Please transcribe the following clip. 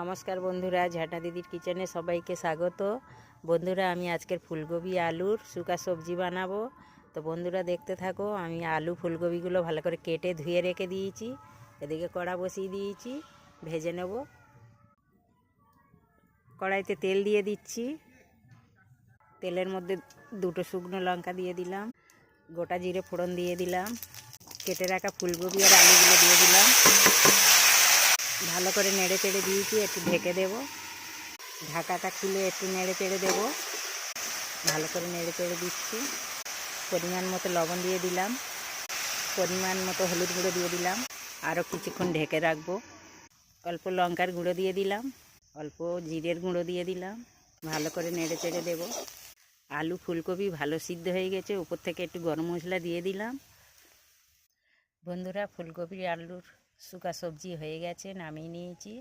নমস্কার বন্ধুরা, ঝাঁটা দিদির কিচেনে সবাইকে স্বাগত। বন্ধুরা, আমি আজকের ফুলকপি, আলুর শুকা সবজি বানাবো। তো বন্ধুরা, দেখতে থাকো, আমি আলু ফুলকপিগুলো ভালো করে কেটে ধুয়ে রেখে দিয়েছি। এদিকে কড়া বসিয়ে দিয়েছি, ভেজে নেব। কড়াইতে তেল দিয়ে দিচ্ছি। তেলের মধ্যে দুটো শুকনো লঙ্কা দিয়ে দিলাম, গোটা জিরে ফোড়ন দিয়ে দিলাম, কেটে রাখা ফুলকপি আর আলুগুলো দিয়ে দিলাম। ভালো করে নেড়ে চেড়ে দিয়েছি, একটু ঢেকে দেব। ঢাকাটা খুলে একটু নেড়ে চেড়ে দেবো। ভালো করে নেড়ে চেড়ে দিচ্ছি। পরিমাণ মতো লবণ দিয়ে দিলাম। পরিমাণ মতো হলুদ গুঁড়ো দিয়ে দিলাম। আরও কিছুক্ষণ ঢেকে রাখব। অল্প লঙ্কার গুঁড়ো দিয়ে দিলাম। অল্প জিরের গুঁড়ো দিয়ে দিলাম। ভালো করে নেড়ে চেড়ে দেবো। আলু ফুলকপি ভালো সিদ্ধ হয়ে গেছে। উপর থেকে একটু গরম মশলা দিয়ে দিলাম। বন্ধুরা ফুলকপি আলুর শুকা সবজি হয়ে গেছে নামিয়ে নিয়েছি।